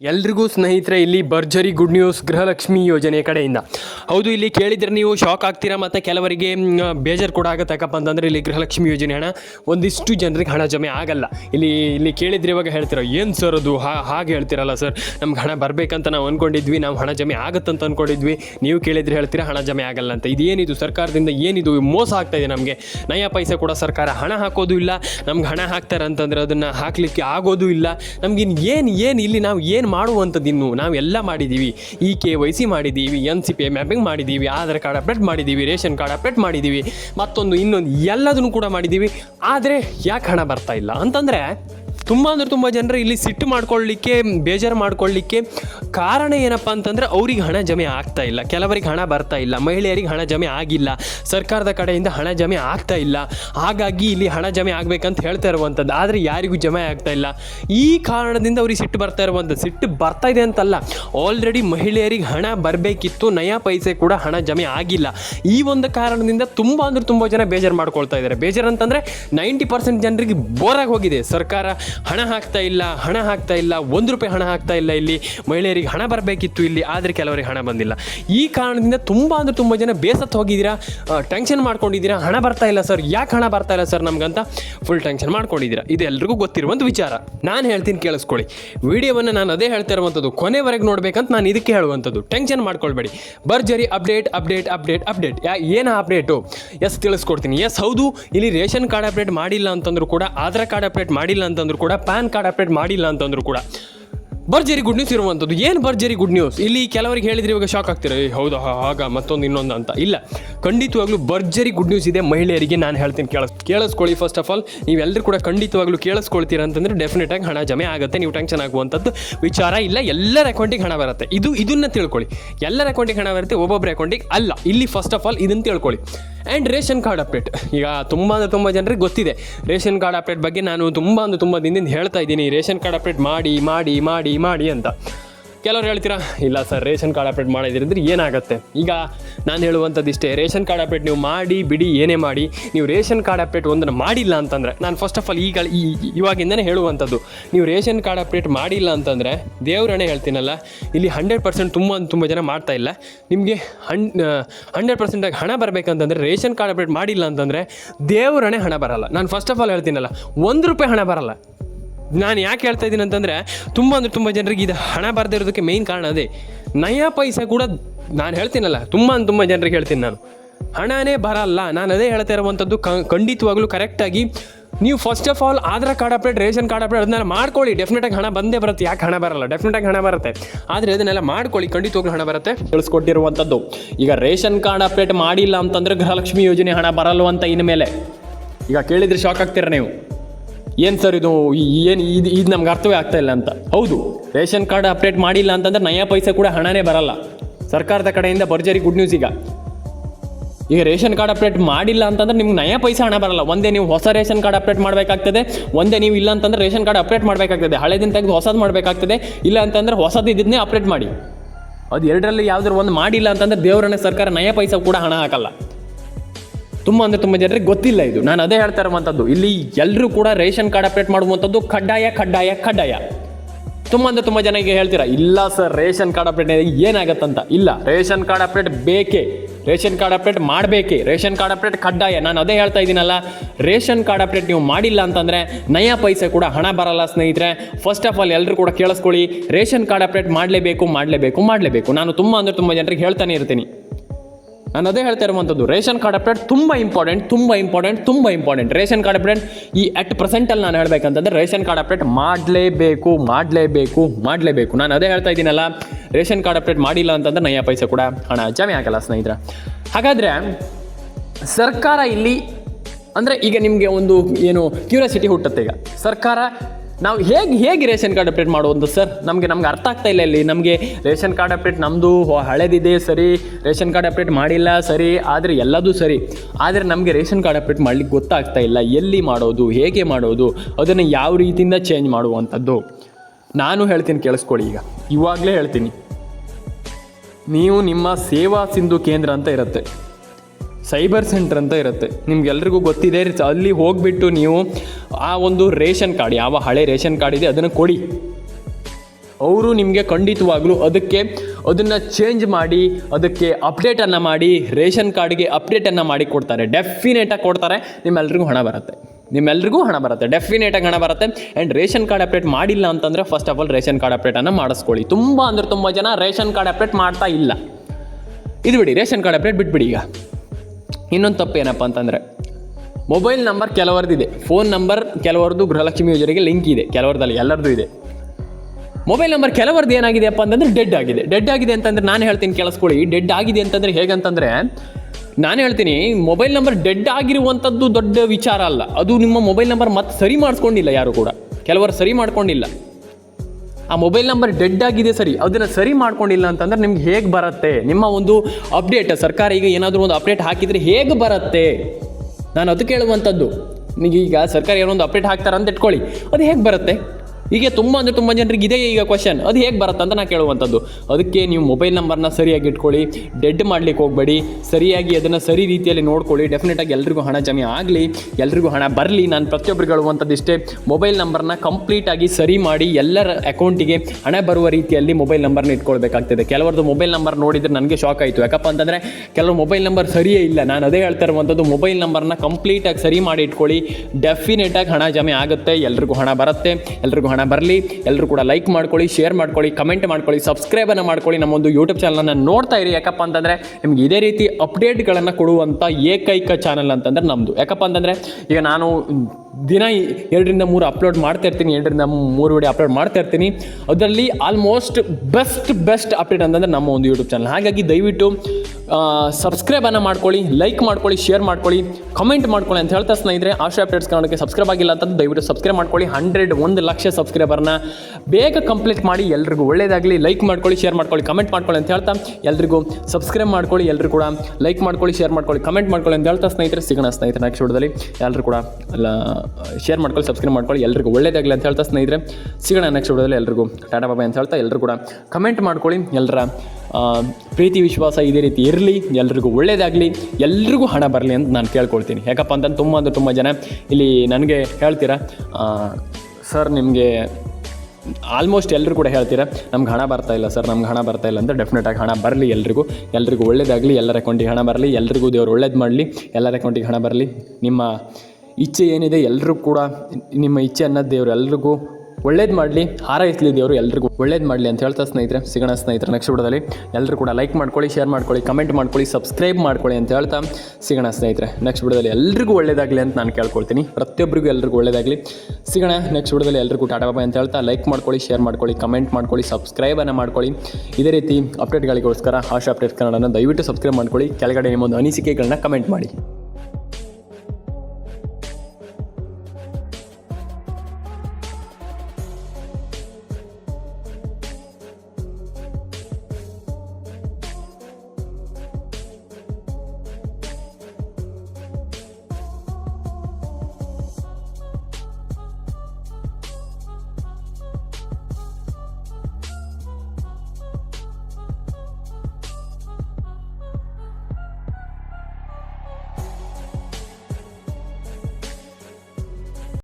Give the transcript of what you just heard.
ಎಲ್ರಿಗೂ ಸ್ನೇಹಿತರೆ, ಇಲ್ಲಿ ಭರ್ಜರಿ ಗುಡ್ ನ್ಯೂಸ್, ಗೃಹಲಕ್ಷ್ಮಿ ಯೋಜನೆ ಕಡೆಯಿಂದ. ಹೌದು, ಇಲ್ಲಿ ಕೇಳಿದ್ರೆ ನೀವು ಶಾಕ್ ಆಗ್ತೀರಾ, ಮತ್ತು ಕೆಲವರಿಗೆ ಬೇಜಾರು ಕೂಡ ಆಗುತ್ತೆ. ಯಾಕಪ್ಪ ಅಂತಂದರೆ, ಇಲ್ಲಿ ಗೃಹಲಕ್ಷ್ಮಿ ಯೋಜನೆ ಹಣ ಒಂದಿಷ್ಟು ಜನರಿಗೆ ಹಣ ಜಮೆ ಆಗಲ್ಲ. ಇಲ್ಲಿ ಇಲ್ಲಿ ಕೇಳಿದ್ರೆ ಇವಾಗ ಹೇಳ್ತೀರಾ, ಏನು ಸರ್ ಅದು? ಹಾಗೆ ಹೇಳ್ತೀರಲ್ಲ ಸರ್ ನಮ್ಗೆ ಹಣ ಬರಬೇಕಂತ ನಾವು ಅಂದ್ಕೊಂಡಿದ್ವಿ ನಾವು ಹಣ ಜಮೆ ಆಗುತ್ತಂತ ಅಂದ್ಕೊಂಡಿದ್ವಿ ನೀವು ಕೇಳಿದ್ರೆ ಹೇಳ್ತೀರಾ, ಹಣ ಜಮೆ ಆಗಲ್ಲ ಅಂತ. ಇದೇನಿದು, ಸರ್ಕಾರದಿಂದ ಏನಿದು ಮೋಸ ಆಗ್ತಾ ಇದೆ ನಮಗೆ? ನಯ ಪೈಸೆ ಕೂಡ ಸರ್ಕಾರ ಹಣ ಹಾಕೋದು ಇಲ್ಲ. ನಮ್ಗೆ ಹಣ ಹಾಕ್ತಾರೆ ಅಂತಂದ್ರೆ ಅದನ್ನು ಹಾಕಲಿಕ್ಕೆ ಆಗೋದು ಇಲ್ಲ. ನಮ್ಗೆ ಏನು ಏನು ಇಲ್ಲಿ ನಾವು ಏನು ಮಾಡುವಂಥದ್ದು ಇನ್ನು? ನಾವೆಲ್ಲ ಮಾಡಿದ್ದೀವಿ. ಇ ಕೆ ವೈ ಸಿ ಮಾಡಿದ್ದೀವಿ, ಎನ್ ಸಿ ಪಿ ಮ್ಯಾಪಿಂಗ್ ಮಾಡಿದ್ದೀವಿ, ಆಧಾರ್ ಕಾರ್ಡ್ ಅಪ್ಡೇಟ್ ಮಾಡಿದ್ದೀವಿ, ರೇಷನ್ ಕಾರ್ಡ್ ಅಪ್ಡೇಟ್ ಮಾಡಿದ್ದೀವಿ, ಮತ್ತೊಂದು ಇನ್ನೊಂದು ಎಲ್ಲದನ್ನು ಕೂಡ ಮಾಡಿದ್ದೀವಿ. ಆದರೆ ಯಾಕೆ ಹಣ ಬರ್ತಾ ಇಲ್ಲ? ಅಂತಂದರೆ ತುಂಬ ಅಂದ್ರೆ ತುಂಬ ಜನರು ಇಲ್ಲಿ ಸಿಟ್ಟು ಮಾಡ್ಕೊಳ್ಳಿಕ್ಕೆ, ಬೇಜಾರು ಮಾಡ್ಕೊಳ್ಳಿಕ್ಕೆ ಕಾರಣ ಏನಪ್ಪ ಅಂತಂದರೆ ಅವ್ರಿಗೆ ಹಣ ಜಮೆ ಆಗ್ತಾ ಇಲ್ಲ. ಕೆಲವರಿಗೆ ಹಣ ಬರ್ತಾ ಇಲ್ಲ. ಮಹಿಳೆಯರಿಗೆ ಹಣ ಜಮೆ ಆಗಿಲ್ಲ. ಸರ್ಕಾರದ ಕಡೆಯಿಂದ ಹಣ ಜಮೆ ಆಗ್ತಾ ಇಲ್ಲ. ಹಾಗಾಗಿ ಇಲ್ಲಿ ಹಣ ಜಮೆ ಆಗಬೇಕಂತ ಹೇಳ್ತಾ ಇರುವಂಥದ್ದು ಆದರೆ ಯಾರಿಗೂ ಜಮೆ ಆಗ್ತಾ ಇಲ್ಲ. ಈ ಕಾರಣದಿಂದ ಅವ್ರಿಗೆ ಸಿಟ್ಟು ಬರ್ತಾ ಇರುವಂಥದ್ದು ಸಿಟ್ಟು ಬರ್ತಾ ಇದೆ ಅಂತಲ್ಲ. ಆಲ್ರೆಡಿ ಮಹಿಳೆಯರಿಗೆ ಹಣ ಬರಬೇಕಿತ್ತು. ನಯಾ ಪೈಸೆ ಕೂಡ ಹಣ ಜಮೆ ಆಗಿಲ್ಲ. ಈ ಒಂದು ಕಾರಣದಿಂದ ತುಂಬ ಅಂದ್ರೆ ತುಂಬ ಜನ ಬೇಜಾರು ಮಾಡ್ಕೊಳ್ತಾ ಇದ್ದಾರೆ. ಬೇಜಾರು ಅಂತಂದರೆ ನೈಂಟಿ ಪರ್ಸೆಂಟ್ ಜನರಿಗೆ ಬೋರಾಗಿ ಹೋಗಿದೆ ಸರ್ಕಾರ. ಹಣ ಹಾಕ್ತಾ ಇಲ್ಲ, ಹಣ ಹಾಕ್ತಾ ಇಲ್ಲ, ಒಂದು ರೂಪಾಯಿ ಹಣ ಹಾಕ್ತಾ ಇಲ್ಲ ಇಲ್ಲಿ. ಮಹಿಳೆಯರಿಗೆ ಹಣ ಬರಬೇಕಿತ್ತು ಇಲ್ಲಿ, ಆದರೆ ಕೆಲವರಿಗೆ ಹಣ ಬಂದಿಲ್ಲ. ಈ ಕಾರಣದಿಂದ ತುಂಬ ಅಂದರೆ ತುಂಬ ಜನ ಬೇಸತ್ತು ಹೋಗಿದ್ದೀರಾ? ಟೆನ್ಷನ್ ಮಾಡ್ಕೊಂಡಿದ್ದೀರಾ? ಹಣ ಬರ್ತಾ ಇಲ್ಲ ಸರ್ ಯಾಕೆ ಹಣ ಬರ್ತಾ ಇಲ್ಲ ಸರ್ ನಮಗಂತ? ಫುಲ್ ಟೆನ್ಷನ್ ಮಾಡ್ಕೊಂಡಿದ್ದೀರಾ. ಇದು ಎಲ್ರಿಗೂ ಗೊತ್ತಿರುವಂಥ ವಿಚಾರ. ನಾನು ಹೇಳ್ತೀನಿ ಕೇಳಿಸ್ಕೊಳ್ಳಿ. ವಿಡಿಯೋವನ್ನು ನಾನು ಅದೇ ಹೇಳ್ತಾ ಇರುವಂಥದ್ದು ಕೊನೆವರೆಗೆ ನೋಡ್ಬೇಕಂತ ನಾನು ಇದಕ್ಕೆ ಹೇಳುವಂಥದ್ದು ಟೆನ್ಷನ್ ಮಾಡ್ಕೊಳ್ಬೇಡಿ. ಭರ್ಜರಿ update update update update yeah, ಏನು ಅಪ್ಡೇಟು ಎಸ್ ತಿಳಿಸ್ಕೊಡ್ತೀನಿ. ಎಸ್ ಹೌದು. ಇಲ್ಲಿ ರೇಷನ್ ಕಾರ್ಡ್ ಅಪ್ಡೇಟ್ ಮಾಡಿಲ್ಲ ಅಂತಂದ್ರೂ ಕೂಡ, ಆಧಾರ್ ಕಾರ್ಡ್ ಅಪ್ಡೇಟ್ ಮಾಡಿಲ್ಲ ಅಂತಂದ್ರೂ ಕೂಡ ಪ್ಯಾನ್ ಕಾರ್ಡ್ ಅಪ್ಡೇಟ್ ಮಾಡಿಲ್ಲ ಅಂತಂದ್ರು ಕೂಡ. ಭರ್ಜರಿ ಗುಡ್ ನ್ಯೂಸ್ ಇರುವಂಥದ್ದು. ಏನು ಭರ್ಜರಿ ಗುಡ್ ನ್ಯೂಸ್ ಇಲ್ಲಿ ಕೆಲವರಿಗೆ ಹೇಳಿದ್ರೆ ಇವಾಗ ಶಾಕ್ ಆಗ್ತೀರಾ? ಹೌದಾ? ಆಗ ಮತ್ತೊಂದು ಇನ್ನೊಂದು ಅಂತ. ಇಲ್ಲ, ಖಂಡಿತವಾಗ್ಲೂ ಭರ್ಜರಿ ಗುಡ್ ನ್ಯೂಸ್ ಇದೆ ಮಹಿಳೆಯರಿಗೆ ನಾನು ಹೇಳ್ತೀನಿ. ಕೇಳಿಸ್, ಕೇಳಿಸ್ಕೊಳ್ಳಿ ಫಸ್ಟ್ ಆಫ್ ಆಲ್ ನೀವೆಲ್ಲರೂ ಕೂಡ ಖಂಡಿತವಾಗ್ಲೂ ಕೇಳಿಸ್ಕೊಳ್ತೀರಾ ಅಂತಂದರೆ ಡೆಫಿನೆಟಾಗಿ ಹಣ ಜಮೆ ಆಗುತ್ತೆ. ನೀವು ಟೆನ್ಷನ್ ಆಗುವಂಥದ್ದು ವಿಚಾರ ಇಲ್ಲ. ಎಲ್ಲರ ಅಕೌಂಟಿಗೆ ಹಣ ಬರುತ್ತೆ. ಇದು, ಇದನ್ನ ತಿಳ್ಕೊಳ್ಳಿ. ಎಲ್ಲರ ಅಕೌಂಟಿಗೆ ಹಣ ಬರುತ್ತೆ ಒಬ್ಬೊಬ್ಬರ ಅಕೌಂಟಿಗೆ ಅಲ್ಲ. ಇಲ್ಲಿ ಫಸ್ಟ್ ಆಫ್ ಆಲ್ ಇದನ್ನು ತಿಳ್ಕೊಳ್ಳಿ. ಆ್ಯಂಡ್ ರೇಷನ್ ಕಾರ್ಡ್ ಅಪ್ಡೇಟ್ ಈಗ ತುಂಬ ಅಂದರೆ ತುಂಬ ಜನರಿಗೆ ಗೊತ್ತಿದೆ. ರೇಷನ್ ಕಾರ್ಡ್ ಅಪ್ಡೇಟ್ ಬಗ್ಗೆ ನಾನು ತುಂಬ ಅಂದರೆ ತುಂಬ ದಿನದಿಂದ ಹೇಳ್ತಾ ಇದ್ದೀನಿ. ರೇಷನ್ ಕಾರ್ಡ್ ಅಪ್ಡೇಟ್ ಮಾಡಿ ಮಾಡಿ ಮಾಡಿ ಮಾಡಿ ಅಂತ. ಕೆಲವ್ರು ಹೇಳ್ತೀರಾ, ಇಲ್ಲ ಸರ್, ರೇಷನ್ ಕಾರ್ಡ್ ಅಪ್ಡೇಟ್ ಮಾಡಿದ್ರಿಂದ ಏನಾಗುತ್ತೆ? ಈಗ ನಾನು ಹೇಳುವಂಥದ್ದು ಇಷ್ಟೇ, ರೇಷನ್ ಕಾರ್ಡ್ ಅಪ್ಡೇಟ್ ನೀವು ಮಾಡಿ, ಬಿಡಿ, ಏನೇ ಮಾಡಿ, ನೀವು ರೇಷನ್ ಕಾರ್ಡ್ ಅಪ್ಡೇಟ್ ಒಂದನ್ನು ಮಾಡಿಲ್ಲ ಅಂತಂದರೆ, ನಾನು ಫಸ್ಟ್ ಆಫ್ ಆಲ್ ಈಗ, ಈ, ಇವಾಗಿಂದನೇ ಹೇಳುವಂಥದ್ದು, ನೀವು ರೇಷನ್ ಕಾರ್ಡ್ ಅಪ್ಡೇಟ್ ಮಾಡಿಲ್ಲ ಅಂತಂದರೆ ದೇವ್ರಣೆ ಹೇಳ್ತೀನಲ್ಲ, ಇಲ್ಲಿ ಹಂಡ್ರೆಡ್ ಪರ್ಸೆಂಟ್ ತುಂಬ ತುಂಬ ಜನ ಮಾಡ್ತಾ ಇಲ್ಲ. ನಿಮಗೆ ಹಣ್ ಹಂಡ್ರೆಡ್ ಪರ್ಸೆಂಟಾಗಿ ಹಣ ಬರಬೇಕಂತಂದರೆ, ರೇಷನ್ ಕಾರ್ಡ್ ಅಪ್ಡೇಟ್ ಮಾಡಿಲ್ಲ ಅಂತಂದರೆ ದೇವ್ರಣೆ ಹಣ ಬರಲ್ಲ. ನಾನು ಫಸ್ಟ್ ಆಫ್ ಆಲ್ ಹೇಳ್ತೀನಲ್ಲ, ಒಂದು ರೂಪಾಯಿ ಹಣ ಬರಲ್ಲ. ನಾನು ಯಾಕೆ ಹೇಳ್ತಾ ಇದ್ದೀನಿ ಅಂತಂದರೆ, ತುಂಬ ಅಂದರೆ ತುಂಬ ಜನರಿಗೆ ಇದು ಹಣ ಬರದೇ ಇರೋದಕ್ಕೆ ಮೇಯ್ನ್ ಕಾರಣ ಅದೇ. ನಯ ಪೈಸೆ ಕೂಡ ನಾನು ಹೇಳ್ತೀನಲ್ಲ, ತುಂಬ ಅಂದ್ರೆ ತುಂಬ ಜನರಿಗೆ ಹೇಳ್ತೀನಿ ನಾನು. ಹಣನೇ ಬರಲ್ಲ. ನಾನು ಅದೇ ಹೇಳ್ತಾ ಇರುವಂಥದ್ದು ಕ ಖಂಡಿತವಾಗ್ಲೂ ಕರೆಕ್ಟಾಗಿ ನೀವು first of all Aadhaar card update ration card update ಅದನ್ನೆಲ್ಲ ಮಾಡ್ಕೊಳ್ಳಿ. ಡೆಫಿನೆಟಾಗಿ ಹಣ ಬಂದೇ ಬರುತ್ತೆ. ಯಾಕೆ ಹಣ ಬರಲ್ಲ? ಡೆಫಿನೆಟಾಗಿ ಹಣ ಬರುತ್ತೆ. ಆದರೆ ಅದನ್ನೆಲ್ಲ ಮಾಡ್ಕೊಳ್ಳಿ. ಖಂಡಿತವಾಗ್ಲೂ ಹಣ ಬರುತ್ತೆ. ತಿಳಿಸ್ಕೊಟ್ಟಿರುವಂಥದ್ದು ಈಗ ರೇಷನ್ ಕಾರ್ಡ್ ಅಪ್ಡೇಟ್ ಮಾಡಿಲ್ಲ ಅಂತಂದರೆ ಗೃಹಲಕ್ಷ್ಮಿ ಯೋಜನೆ ಹಣ ಬರಲ್ವಂತ ಇನ್ಮೇಲೆ. ಈಗ ಕೇಳಿದರೆ ಶಾಕ್ ಆಗ್ತೀರ ನೀವು? ಏನು ಸರ್ ಇದು? ಏನು ಇದು ಇದು ನಮ್ಗೆ ಅರ್ಥವೇ ಆಗ್ತಾ ಇಲ್ಲ ಅಂತ. ಹೌದು, ರೇಷನ್ ಕಾರ್ಡ್ ಅಪ್ಡೇಟ್ ಮಾಡಿಲ್ಲ ಅಂತಂದ್ರೆ ನಯಾ ಪೈಸೆ ಕೂಡ ಹಣನೇ ಬರಲ್ಲ. ಸರ್ಕಾರದ ಕಡೆಯಿಂದ ಭರ್ಜರಿ ಗುಡ್ ನ್ಯೂಸ್ ಈಗ. ಈಗ ರೇಷನ್ ಕಾರ್ಡ್ ಅಪ್ಡೇಟ್ ಮಾಡಿಲ್ಲ ಅಂತಂದ್ರೆ ನಿಮ್ಗೆ ನಯಾ ಪೈಸೆ ಹಣ ಬರಲ್ಲ. ಒಂದೇ ನೀವು ಹೊಸ ರೇಷನ್ ಕಾರ್ಡ್ ಅಪ್ಡೇಟ್ ಮಾಡಬೇಕಾಗ್ತದೆ, ಒಂದೇ ನೀವು ಇಲ್ಲ ಅಂತಂದ್ರೆ ರೇಷನ್ ಕಾರ್ಡ್ ಅಪ್ಡೇಟ್ ಮಾಡಬೇಕಾಗ್ತದೆ. ಹಳೆದಿನ ತೆಗೆದು ಹೊಸದು ಮಾಡಬೇಕಾಗ್ತದೆ, ಇಲ್ಲ ಅಂತಂದ್ರೆ ಹೊಸದು ಇದನ್ನೇ ಅಪ್ಡೇಟ್ ಮಾಡಿ. ಅದು ಎರಡರಲ್ಲಿ ಯಾವ್ದಾದ್ರು ಒಂದು ಮಾಡಿಲ್ಲ ಅಂತಂದ್ರೆ ದೇವರನ್ನ ಸರ್ಕಾರ ನಯಾ ಪೈಸೆ ಕೂಡ ಹಣ ಹಾಕಲ್ಲ. ತುಂಬ ಅಂದರೆ ತುಂಬ ಜನರಿಗೆ ಗೊತ್ತಿಲ್ಲ ಇದು. ನಾನು ಅದೇ ಹೇಳ್ತಾ ಇರುವಂಥದ್ದು ಇಲ್ಲಿ ಎಲ್ಲರೂ ಕೂಡ ರೇಷನ್ ಕಾರ್ಡ್ ಅಪ್ಡೇಟ್ ಮಾಡುವಂಥದ್ದು ಕಡ್ಡಾಯ ಕಡ್ಡಾಯ ಕಡ್ಡಾಯ. ತುಂಬ ಅಂದರೆ ತುಂಬ ಜನ ಈಗ ಹೇಳ್ತೀರಾ, ಇಲ್ಲ ಸರ್, ರೇಷನ್ ಕಾರ್ಡ್ ಅಪ್ಡೇಟ್ ಏನಾಗತ್ತಂತ? ಇಲ್ಲ, ರೇಷನ್ ಕಾರ್ಡ್ ಅಪ್ಡೇಟ್ ಬೇಕೇ? ರೇಷನ್ ಕಾರ್ಡ್ ಅಪ್ಡೇಟ್ ಮಾಡಬೇಕೇ? ರೇಷನ್ ಕಾರ್ಡ್ ಅಪ್ಡೇಟ್ ಕಡ್ಡಾಯ. ನಾನು ಅದೇ ಹೇಳ್ತಾ ಇದ್ದೀನಲ್ಲ, ರೇಷನ್ ಕಾರ್ಡ್ ಅಪ್ಡೇಟ್ ನೀವು ಮಾಡಿಲ್ಲ ಅಂತಂದರೆ ನಯಾ ಪೈಸೆ ಕೂಡ ಹಣ ಬರಲ್ಲ ಸ್ನೇಹಿತರೆ. ಫಸ್ಟ್ ಆಫ್ ಆಲ್ ಎಲ್ಲರೂ ಕೂಡ ಕೇಳಿಸ್ಕೊಳ್ಳಿ, ರೇಷನ್ ಕಾರ್ಡ್ ಅಪ್ಡೇಟ್ ಮಾಡಲೇಬೇಕು ಮಾಡಲೇಬೇಕು ಮಾಡಲೇಬೇಕು. ನಾನು ತುಂಬ ಅಂದರೆ ತುಂಬ ಜನರಿಗೆ ಹೇಳ್ತಾನೆ ಇರ್ತೀನಿ. ನಾನು ಅದೇ ಹೇಳ್ತಾ ಇರುವಂಥದ್ದು, ರೇಷನ್ ಕಾರ್ಡ್ ಅಪ್ಡೇಟ್ ತುಂಬ ಇಂಪಾರ್ಟೆಂಟ್ ತುಂಬ ಇಂಪಾರ್ಟೆಂಟ್ ತುಂಬ ಇಂಪಾರ್ಟೆಂಟ್ ರೇಷನ್ ಕಾರ್ಡ್ ಅಪ್ಡೇಟ್ ಈ ಅಟ್ ಪ್ರೆಸೆಂಟಲ್ಲಿ ನಾನು ಹೇಳಬೇಕಂತಂದ್ರೆ ರೇಷನ್ ಕಾರ್ಡ್ ಅಪ್ಡೇಟ್ ಮಾಡಲೇಬೇಕು ಮಾಡಲೇಬೇಕು ಮಾಡಲೇಬೇಕು. ನಾನು ಅದೇ ಹೇಳ್ತಾ ಇದ್ದೀನಲ್ಲ, ರೇಷನ್ ಕಾರ್ಡ್ ಅಪ್ಡೇಟ್ ಮಾಡಿಲ್ಲ ಅಂತಂದ್ರೆ ನಯ್ಯ ಪೈಸೆ ಕೂಡ ಹಣ ಜಮೆ ಆಗಲ್ಲ ಸ್ನೇಹಿತರ. ಹಾಗಾದರೆ ಸರ್ಕಾರ ಇಲ್ಲಿ, ಅಂದರೆ ಈಗ ನಿಮಗೆ ಒಂದು ಏನು ಕ್ಯೂರಿಯಾಸಿಟಿ ಹುಟ್ಟುತ್ತೆ ಈಗ. ಸರ್ಕಾರ ನಾವು ಹೇಗೆ ಹೇಗೆ ರೇಷನ್ ಕಾರ್ಡ್ ಅಪ್ಡೇಟ್ ಮಾಡುವುದು ಸರ್? ನಮಗೆ ನಮ್ಗೆ ಅರ್ಥ ಆಗ್ತಾ ಇಲ್ಲ ಇಲ್ಲಿ. ನಮಗೆ ರೇಷನ್ ಕಾರ್ಡ್ ಅಪ್ಡೇಟ್ ನಮ್ಮದು ಹಳೆದಿದೆ, ಸರಿ. ರೇಷನ್ ಕಾರ್ಡ್ ಅಪ್ಡೇಟ್ ಮಾಡಿಲ್ಲ, ಸರಿ. ಆದರೆ ಎಲ್ಲದೂ ಸರಿ. ಆದರೆ ನಮಗೆ ರೇಷನ್ ಕಾರ್ಡ್ ಅಪ್ಡೇಟ್ ಮಾಡ್ಲಿಕ್ಕೆ ಗೊತ್ತಾಗ್ತಾ ಇಲ್ಲ. ಎಲ್ಲಿ ಮಾಡೋದು, ಹೇಗೆ ಮಾಡೋದು, ಅದನ್ನು ಯಾವ ರೀತಿಯಿಂದ ಚೇಂಜ್ ಮಾಡುವಂಥದ್ದು. ನಾನು ಹೇಳ್ತೀನಿ, ಕೇಳಿಸ್ಕೊಳ್ಳಿ ಈಗ. ಇವಾಗಲೇ ಹೇಳ್ತೀನಿ. ನೀವು ನಿಮ್ಮ ಸೇವಾ ಸಿಂಧು ಕೇಂದ್ರ ಅಂತ ಇರುತ್ತೆ. ಸೈಬರ್ ಸೆಂಟರ್ ಅಂತ ಇರುತ್ತೆ. ನಿಮ್ಗೆಲ್ರಿಗೂ ಗೊತ್ತಿದೆ ಅಲ್ಲಿ ಹೋಗಿಬಿಟ್ಟು ನೀವು ಆ ಒಂದು ರೇಷನ್ ಕಾರ್ಡ್, ಯಾವ ಹಳೆ ರೇಷನ್ ಕಾರ್ಡ್ ಇದೆ, ಅದನ್ನು ಕೊಡಿ. ಅವರು ನಿಮಗೆ ಖಂಡಿತವಾಗ್ಲೂ ಅದಕ್ಕೆ ಅದನ್ನು ಚೇಂಜ್ ಮಾಡಿ, ಅದಕ್ಕೆ ಅಪ್ಡೇಟನ್ನು ಮಾಡಿ, ರೇಷನ್ ಕಾರ್ಡ್ಗೆ ಅಪ್ಡೇಟನ್ನು ಮಾಡಿ ಕೊಡ್ತಾರೆ. ಡೆಫಿನೇಟಾಗಿ ಕೊಡ್ತಾರೆ, ನಿಮ್ಮೆಲ್ರಿಗೂ ಹಣ ಬರುತ್ತೆ. ನಿಮ್ಮೆಲ್ರಿಗೂ ಹಣ ಬರುತ್ತೆ ಡೆಫಿನೇಟಾಗಿ ಹಣ ಬರುತ್ತೆ. ಆ್ಯಂಡ್ ರೇಷನ್ ಕಾರ್ಡ್ ಅಪ್ಡೇಟ್ ಮಾಡಿಲ್ಲ ಅಂತಂದರೆ first of all ration card ಅಪ್ಡೇಟನ್ನು ಮಾಡಿಸ್ಕೊಳ್ಳಿ. ತುಂಬ ಅಂದರೆ ತುಂಬ ಜನ ರೇಷನ್ ಕಾರ್ಡ್ ಅಪ್ಡೇಟ್ ಮಾಡ್ತಾ ಇಲ್ಲ. ಇದು ಬಿಡಿ, ರೇಷನ್ ಕಾರ್ಡ್ ಅಪ್ಡೇಟ್ ಬಿಟ್ಬಿಡಿ ಈಗ. ಇನ್ನೊಂದು ತಪ್ಪು ಏನಪ್ಪ ಅಂತಂದರೆ ಮೊಬೈಲ್ ನಂಬರ್ ಕೆಲವರದಿದೆ ಫೋನ್ ನಂಬರ್ ಕೆಲವರದ್ದು ಗೃಹಲಕ್ಷ್ಮಿ ಯೋಜನೆಗೆ ಲಿಂಕ್ ಇದೆ, ಕೆಲವರದಲ್ಲಿ ಎಲ್ಲರದ್ದು ಇದೆ. ಮೊಬೈಲ್ ನಂಬರ್ ಕೆಲವರದ್ದು ಏನಾಗಿದೆಯಪ್ಪ ಅಂತಂದ್ರೆ ಡೆಡ್ ಆಗಿದೆ. ಡೆಡ್ ಆಗಿದೆ ಅಂತಂದ್ರೆ ನಾನು ಹೇಳ್ತೀನಿ ಕೇಳಿಸ್ಕೊಳ್ಳಿ. ಡೆಡ್ ಆಗಿದೆ ಅಂತಂದ್ರೆ ಹೇಗಂತಂದ್ರೆ, ನಾನು ಹೇಳ್ತೀನಿ ಮೊಬೈಲ್ ನಂಬರ್ ಡೆಡ್ ಆಗಿರುವಂಥದ್ದು ದೊಡ್ಡ ವಿಚಾರ ಅಲ್ಲ. ಅದು ನಿಮ್ಮ ಮೊಬೈಲ್ ನಂಬರ್ ಮತ್ತೆ ಸರಿ ಮಾಡಿಸ್ಕೊಂಡಿಲ್ಲ ಯಾರು ಕೂಡ. ಕೆಲವರು ಸರಿ ಮಾಡ್ಕೊಂಡಿಲ್ಲ. ಆ ಮೊಬೈಲ್ ನಂಬರ್ ಡೆಡ್ ಆಗಿದೆ ಸರಿ. ಅದನ್ನು ಸರಿ ಮಾಡ್ಕೊಂಡಿಲ್ಲ ಅಂತಂದ್ರೆ ನಿಮ್ಗೆ ಹೇಗೆ ಬರುತ್ತೆ? ನಿಮ್ಮ ಒಂದು ಅಪ್ಡೇಟ್ ಸರ್ಕಾರ ಈಗ ಏನಾದರೂ ಒಂದು ಅಪ್ಡೇಟ್ ಹಾಕಿದರೆ ಹೇಗೆ ಬರುತ್ತೆ? ನಾನು ಅದು ಕೇಳುವಂಥದ್ದು ಈಗ ಸರ್ಕಾರ ಏನೋ ಒಂದು ಅಪ್ಡೇಟ್ ಹಾಕ್ತಾರೆ ಅಂತ ಇಟ್ಕೊಳ್ಳಿ. ಅದು ಹೇಗೆ ಬರುತ್ತೆ? ಹೀಗೆ ತುಂಬ ಅಂದರೆ ತುಂಬ ಜನರಿಗೆ ಇದೆ ಈಗ ಕ್ವಶನ್ ಅದು ಹೇಗೆ ಬರುತ್ತೆ ಅಂತ ನಾನು ಕೇಳುವಂಥದ್ದು. ಅದಕ್ಕೆ ನೀವು ಮೊಬೈಲ್ ನಂಬರ್ನ ಸರಿಯಾಗಿ ಇಟ್ಕೊಳ್ಳಿ ಡೆಡ್ ಮಾಡ್ಲಿಕ್ಕೆ ಹೋಗಬೇಡಿ, ಸರಿಯಾಗಿ ಅದನ್ನು ಸರಿ ರೀತಿಯಲ್ಲಿ ನೋಡ್ಕೊಳ್ಳಿ ಡೆಫಿನೆಟಾಗಿ ಎಲ್ರಿಗೂ ಹಣ ಜಮೆ ಆಗಲಿ, ಎಲ್ರಿಗೂ ಹಣ ಬರಲಿ, ನಾನು ಪ್ರತಿಯೊಬ್ಬರು ಹೇಳುವಂಥದ್ದು ಇಷ್ಟೇ. ಮೊಬೈಲ್ ನಂಬರ್ನ ಕಂಪ್ಲೀಟಾಗಿ ಸರಿ ಮಾಡಿ, ಎಲ್ಲರ ಅಕೌಂಟಿಗೆ ಹಣ ಬರುವ ರೀತಿಯಲ್ಲಿ ಮೊಬೈಲ್ ನಂಬರ್ನ ಇಟ್ಕೊಳ್ಬೇಕಾಗ್ತದೆ. ಕೆಲವರದ್ದು ಮೊಬೈಲ್ ನಂಬರ್ ನೋಡಿದರೆ ನನಗೆ ಶಾಕ್ ಆಯಿತು. ಯಾಕಪ್ಪ ಅಂತಂದರೆ ಕೆಲವು ಮೊಬೈಲ್ ನಂಬರ್ ಸರಿಯೇ ಇಲ್ಲ. ನಾನು ಅದೇ ಹೇಳ್ತಾ ಇರುವಂಥದ್ದು ಮೊಬೈಲ್ ನಂಬರ್ನ ಕಂಪ್ಲೀಟಾಗಿ ಸರಿ ಮಾಡಿ ಇಟ್ಕೊಳ್ಳಿ ಡೆಫಿನೆಟಾಗಿ ಹಣ ಜಮೆ ಆಗುತ್ತೆ, ಎಲ್ರಿಗೂ ಹಣ ಬರುತ್ತೆ, ಎಲ್ರಿಗೂ ಹಣ ಬರಲಿ ಎಲ್ಲರೂ ಕೂಡ ಲೈಕ್ ಮಾಡ್ಕೊಳ್ಳಿ ಶೇರ್ ಮಾಡ್ಕೊಳ್ಳಿ ಕಮೆಂಟ್ ಮಾಡ್ಕೊಳ್ಳಿ ಸಬ್ಸ್ಕ್ರೈಬನ್ನು ಮಾಡ್ಕೊಳ್ಳಿ. ನಮ್ಮೊಂದು ಯೂಟ್ಯೂಬ್ ಚಾನಲನ್ನು ನೋಡ್ತಾ ಇರಿ. ಯಾಕಪ್ಪ ಅಂತಂದರೆ ನಿಮ್ಗೆ ಇದೇ ರೀತಿ ಅಪ್ಡೇಟ್ಗಳನ್ನು ಕೊಡುವಂಥ ಏಕೈಕ ಚಾನಲ್ ಅಂತಂದ್ರೆ ನಮ್ಮದು ಯಾಕಪ್ಪ ಅಂತಂದರೆ ಈಗ ನಾನು ದಿನ ಎರಡರಿಂದ ಮೂರು ಅಪ್ಲೋಡ್ ಮಾಡ್ತಾ ಇರ್ತೀನಿ, ಎರಡರಿಂದ ಮೂರು ವಿಡಿಯೋ ಅಪ್ಲೋಡ್ ಮಾಡ್ತಾ ಇರ್ತೀನಿ. ಅದರಲ್ಲಿ ಆಲ್ಮೋಸ್ಟ್ ಬೆಸ್ಟ್ ಬೆಸ್ಟ್ ಅಪ್ಡೇಟ್ ಅಂತಂದರೆ ನಮ್ಮ ಒಂದು ಯೂಟ್ಯೂಬ್ ಚಾನಲ್ ಹಾಗಾಗಿ ದಯವಿಟ್ಟು ಸಬ್ಸ್ಕ್ರೈಬನ್ನು ಮಾಡ್ಕೊಳ್ಳಿ ಲೈಕ್ ಮಾಡ್ಕೊಳ್ಳಿ ಶೇರ್ ಮಾಡ್ಕೊಳ್ಳಿ ಕಮೆಂಟ್ ಮಾಡ್ಕೊಳ್ಳಿ ಅಂತ ಹೇಳ್ತಾ ಸ್ನೇಹಿತರೆ, ಆಶಾ ಅಪ್ಡೇಟ್ಸ್ ಕನ್ನಡಕ್ಕೆ ಸಬ್ಸ್ಕ್ರೈಬ್ ಆಗಿಲ್ಲ ಅಂತ ದಯವಿಟ್ಟು ಸಬ್ಸ್ಕ್ರೈಬ್ ಮಾಡ್ಕೊಳ್ಳಿ. ಹಂಡ್ರೆಡ್ ಒಂದು ಲಕ್ಷ ಸಬ್ಸ್ಕ್ರೈಬರ್ನ ಬೇಗ ಕಂಪ್ಲೀಟ್ ಮಾಡಿ, ಎಲ್ರಿಗೂ ಒಳ್ಳೇದಾಗಲಿ. ಲೈಕ್ ಮಾಡ್ಕೊಳ್ಳಿ ಶೇರ್ ಮಾಡ್ಕೊಳ್ಳಿ ಕಮೆಂಟ್ ಮಾಡ್ಕೊಳ್ಳಿ ಅಂತ ಹೇಳ್ತಾ ಎಲ್ರಿಗೂ ಸಬ್ಸ್ಕ್ರೈಬ್ ಮಾಡ್ಕೊಳ್ಳಿ ಎಲ್ಲರೂ ಕೂಡ ಲೈಕ್ ಮಾಡ್ಕೊಳ್ಳಿ ಶೇರ್ ಮಾಡ್ಕೊಳ್ಳಿ ಕಮೆಂಟ್ ಮಾಡ್ಕೊಳ್ಳಿ ಅಂತ ಹೇಳ್ತಾ ಸ್ನೇಹಿತರೆ, ಸಿಗೋಣ ಸ್ನೇಹಿತರೆ ನೆಕ್ಸ್ಟ್ ವಿಡಿಯೋದಲ್ಲಿ. ಎಲ್ಲರೂ ಕೂಡ ಎಲ್ಲ ಶೇರ್ ಮಾಡ್ಕೊಳ್ಳಿ ಸಬ್ಸ್ಕ್ರೈಬ್ ಮಾಡ್ಕೊಳ್ಳಿ, ಎಲ್ರಿಗೂ ಒಳ್ಳೇದಾಗಲಿ ಅಂತ ಹೇಳ್ತಾ ಸ್ನೇಹಿತರೆ, ಸಿಗೋಣ ನೆಕ್ಸ್ಟ್ ವಿಡಿಯೋದಲ್ಲಿ ಎಲ್ರಿಗೂ. ಟಾಟಾ ಬಾಬಾ ಅಂತ ಹೇಳ್ತಾ ಎಲ್ಲರೂ ಕೂಡ ಕಮೆಂಟ್ ಮಾಡ್ಕೊಳ್ಳಿ ಎಲ್ಲರ ಪ್ರೀತಿ, ವಿಶ್ವಾಸ ಇದೇ ರೀತಿ ಇರಲಿ, ಎಲ್ರಿಗೂ ಒಳ್ಳೇದಾಗಲಿ, ಎಲ್ರಿಗೂ ಹಣ ಬರಲಿ ಅಂತ ನಾನು ಕೇಳ್ಕೊಳ್ತೀನಿ. ಯಾಕಪ್ಪ ಅಂತಂದ್ರೆ ತುಂಬ ಅಂದರೆ ತುಂಬ ಜನ ಇಲ್ಲಿ ನನಗೆ ಹೇಳ್ತೀರಾ ಸರ್, ನಿಮಗೆ ಆಲ್ಮೋಸ್ಟ್ ಎಲ್ಲರೂ ಕೂಡ ಹೇಳ್ತೀರಾ, ನಮ್ಗೆ ಹಣ ಬರ್ತಾ ಇಲ್ಲ, ಸರ್, ನಮ್ಗೆ ಹಣ ಬರ್ತಾ ಇಲ್ಲ ಅಂತ ಡೆಫಿನೆಟಾಗಿ ಹಣ ಬರಲಿ ಎಲ್ರಿಗೂ ಎಲ್ರಿಗೂ ಒಳ್ಳೇದಾಗಲಿ, ಎಲ್ಲರ ಅಕೌಂಟಿಗೆ ಹಣ ಬರಲಿ, ಎಲ್ರಿಗೂ ದೇವರು ಒಳ್ಳೇದು ಮಾಡಲಿ, ಎಲ್ಲರ ಅಕೌಂಟಿಗೆ ಹಣ ಬರಲಿ, ನಿಮ್ಮ ಇಚ್ಛೆ ಏನಿದೆ ಎಲ್ಲರೂ ಕೂಡ, ನಿಮ್ಮ ಇಚ್ಛೆ ಅನ್ನೋದು ದೇವ್ರು ಎಲ್ರಿಗೂ ಒಳ್ಳೇದು ಮಾಡಲಿ ಹಾರೈಸಲಿ ದೇವರು ಎಲ್ರಿಗೂ. ಒಳ್ಳೇದು ಮಾಡಲಿ ಅಂತ ಹೇಳ್ತಾ ಸ್ನೇಹಿತರೆ, ಸಿಗೋಣ ಸ್ನೇಹಿತರೆ ನೆಕ್ಸ್ಟ್ ವಿಡಿಯೋದಲ್ಲಿ. ಎಲ್ಲರೂ ಕೂಡ ಲೈಕ್ ಮಾಡ್ಕೊಳ್ಳಿ ಶೇರ್ ಮಾಡ್ಕೊಳ್ಳಿ ಕಮೆಂಟ್ ಮಾಡ್ಕೊಳ್ಳಿ ಸಬ್ಸ್ಕ್ರೈಬ್ ಮಾಡ್ಕೊಳ್ಳಿ ಅಂತ ಹೇಳ್ತಾ ಸಿಗೋಣ ಸ್ನೇಹಿತರೆ. ನೆಕ್ಸ್ಟ್ ವಿಡಿಯೋದಲ್ಲಿ ಎಲ್ರಿಗೂ ಒಳ್ಳೇದಾಗಲಿ ಅಂತ ನಾನು ಕೇಳ್ಕೊಳ್ತೀನಿ. ಪ್ರತಿಯೊಬ್ಬರಿಗೂ ಎಲ್ರಿಗೂ ಒಳ್ಳೇದಾಗಲಿ. ಸಿಗೋಣ ನೆಕ್ಸ್ಟ್ ವಿಡಿಯೋದಲ್ಲಿ ಎಲ್ರಿಗೂ ಟಾಟಾ ಬಾಬಾ ಅಂತ ಹೇಳ್ತಾ ಲೈಕ್ ಮಾಡ್ಕೊಳ್ಳಿ ಶೇರ್ ಮಾಡ್ಕೊಳ್ಳಿ ಕಮೆಂಟ್ ಮಾಡ್ಕೊಳ್ಳಿ ಸಬ್ಸ್ಕ್ರೈಬನ್ನು ಮಾಡ್ಕೊಳ್ಳಿ. ಇದೇ ರೀತಿ ಅಪ್ಡೇಟ್ಗಳಿಗೋಸ್ಕರ ಆಶಾ ಅಪ್ಡೇಟ್ ಕನ್ನಡನ ದಯವಿಟ್ಟು ಸಬ್ಸ್ಕ್ರೈಬ್ ಮಾಡ್ಕೊಳ್ಳಿ. ಕೆಳಗಡೆ ನಿಮ್ಮೊಂದು ಅನಿಸಿಕೆಗಳನ್ನ ಕಮೆಂಟ್ ಮಾಡಿ.